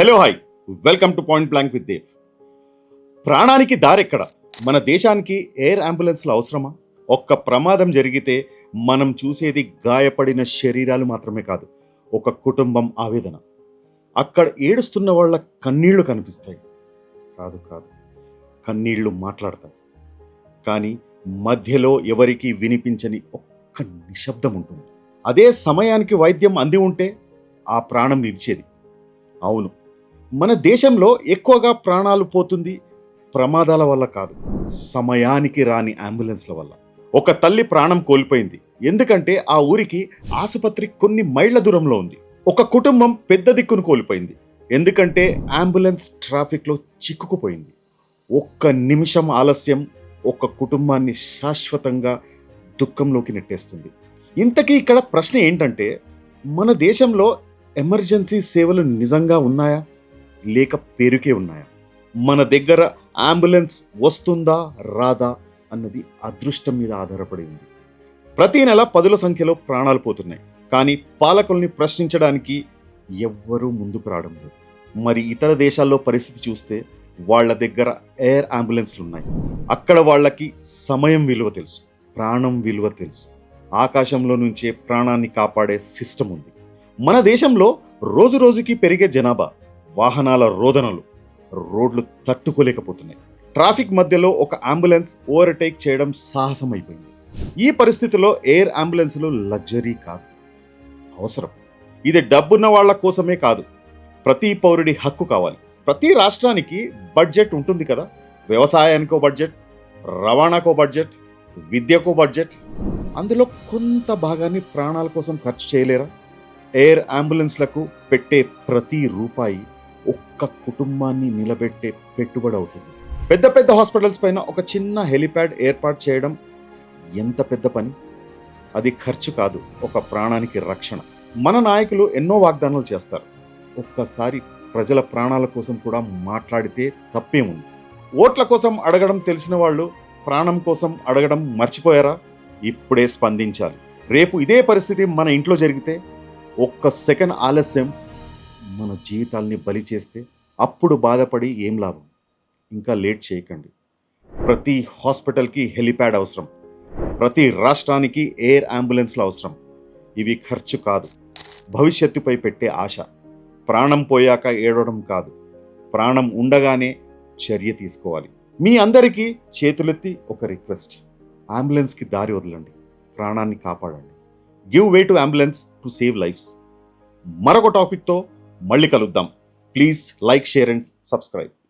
Hello hi. Welcome to point blank with Dev. ప్రాణానికి దారెక్కడ? మన దేశానికి ఎయిర్ అంబులెన్స్లు అవసరమా? ఒక్క ప్రమాదం జరిగితే మనం చూసేది గాయపడిన శరీరాలు మాత్రమే కాదు ఒక కుటుంబం ఆవేదన. అక్కడ ఏడుస్తున్న వాళ్ళ కన్నీళ్ళు కనిపిస్తాయి. కాదు కాదు. కన్నీళ్ళు మాట్లాడతాయి. కానీ మధ్యలో ఎవరికీ వినిపించని ఒక్క నిశ్శబ్దం ఉంటుంది. అదే సమయానికి వైద్యం అంది ఉంటే ఆ ప్రాణం నిలిచేది అవును మన దేశంలో ఎక్కువగా ప్రాణాలు పోతుంది ప్రమాదాల వల్ల కాదు. సమయానికి రాని అంబులెన్స్ల వల్ల. ఒక తల్లి ప్రాణం కోల్పోయింది. ఎందుకంటే ఆ ఊరికి ఆసుపత్రి కొన్ని మైళ్ళ దూరంలో ఉంది. ఒక కుటుంబం పెద్ద దిక్కును కోల్పోయింది. ఎందుకంటే అంబులెన్స్ ట్రాఫిక్లో చిక్కుకుపోయింది. ఒక్క నిమిషం ఆలస్యం ఒక కుటుంబాన్ని శాశ్వతంగా దుఃఖంలోకి నెట్టేస్తుంది. ఇంతకీ ఇక్కడ ప్రశ్న ఏంటంటే మన దేశంలో ఎమర్జెన్సీ సేవలు నిజంగా ఉన్నాయా? లేక పేరుకే ఉన్నాయా? మన దగ్గర అంబులెన్స్ వస్తుందా రాదా అన్నది అదృష్టం మీద ఆధారపడి ఉంది. ప్రతి నెల పదుల సంఖ్యలో ప్రాణాలు పోతున్నాయి. కానీ పాలకుల్ని ప్రశ్నించడానికి ఎవ్వరూ ముందుకు రావడం లేదు. మరి ఇతర దేశాల్లో పరిస్థితి చూస్తే వాళ్ళ దగ్గర ఎయిర్ అంబులెన్స్లు ఉన్నాయి. అక్కడ వాళ్ళకి సమయం విలువ తెలుసు ప్రాణం విలువ తెలుసు. ఆకాశంలో నుంచే ప్రాణాన్ని కాపాడే సిస్టమ్ ఉంది. మన దేశంలో రోజు రోజుకి పెరిగే జనాభా వాహనాల రోదనలు రోడ్లు తట్టుకోలేకపోతున్నాయి. ట్రాఫిక్ మధ్యలో ఒక అంబులెన్స్ ఓవర్టేక్ చేయడం సాహసం అయిపోయింది ఈ పరిస్థితిలో ఎయిర్ అంబులెన్స్లు లగ్జరీ కాదు. అవసరం. ఇది డబ్బున్న వాళ్ళ కోసమే కాదు. ప్రతి పౌరుడి హక్కు కావాలి. ప్రతి రాష్ట్రానికి బడ్జెట్ ఉంటుంది కదా. వ్యవసాయానికో బడ్జెట్ రవాణాకో బడ్జెట్ విద్యకో బడ్జెట్. అందులో కొంత భాగాన్ని ప్రాణాల కోసం ఖర్చు చేయలేరా? ఎయిర్ అంబులెన్స్లకు పెట్టే ప్రతి రూపాయి ఒక్క కుటుంబాన్ని నిలబెట్టే పెట్టుబడి అవుతుంది. పెద్ద పెద్ద హాస్పిటల్స్ పైన ఒక చిన్న హెలిప్యాడ్ ఏర్పాటు చేయడం ఎంత పెద్ద పని? అది ఖర్చు కాదు ఒక ప్రాణానికి రక్షణ. మన నాయకులు ఎన్నో వాగ్దానాలు చేస్తారు. ఒక్కసారి ప్రజల ప్రాణాల కోసం కూడా మాట్లాడితే తప్పేముంది? ఓట్ల కోసం అడగడం తెలిసిన వాళ్ళు ప్రాణం కోసం అడగడం మర్చిపోయారా? ఇప్పుడే స్పందించాలి. రేపు ఇదే పరిస్థితి మన ఇంట్లో జరిగితే ఒక్క సెకండ్ ఆలస్యం మన జీవితాల్ని బలి చేస్తే అప్పుడు బాధపడి ఏం లాభం? ఇంకా లేట్ చేయకండి. ప్రతి హాస్పిటల్కి హెలిప్యాడ్ అవసరం. ప్రతి రాష్ట్రానికి ఎయిర్ అంబులెన్స్లు అవసరం. ఇవి ఖర్చు కాదు. భవిష్యత్తుపై పెట్టే ఆశ. ప్రాణం పోయాక ఏడవడం కాదు. ప్రాణం ఉండగానే చర్య తీసుకోవాలి. మీ అందరికీ చేతులెత్తి ఒక రిక్వెస్ట్. అంబులెన్స్కి దారి వదలండి. ప్రాణాన్ని కాపాడండి. Give way to ambulance to save lives. మరొక టాపిక్తో మళ్ళీ కలుద్దాం. Please like share and subscribe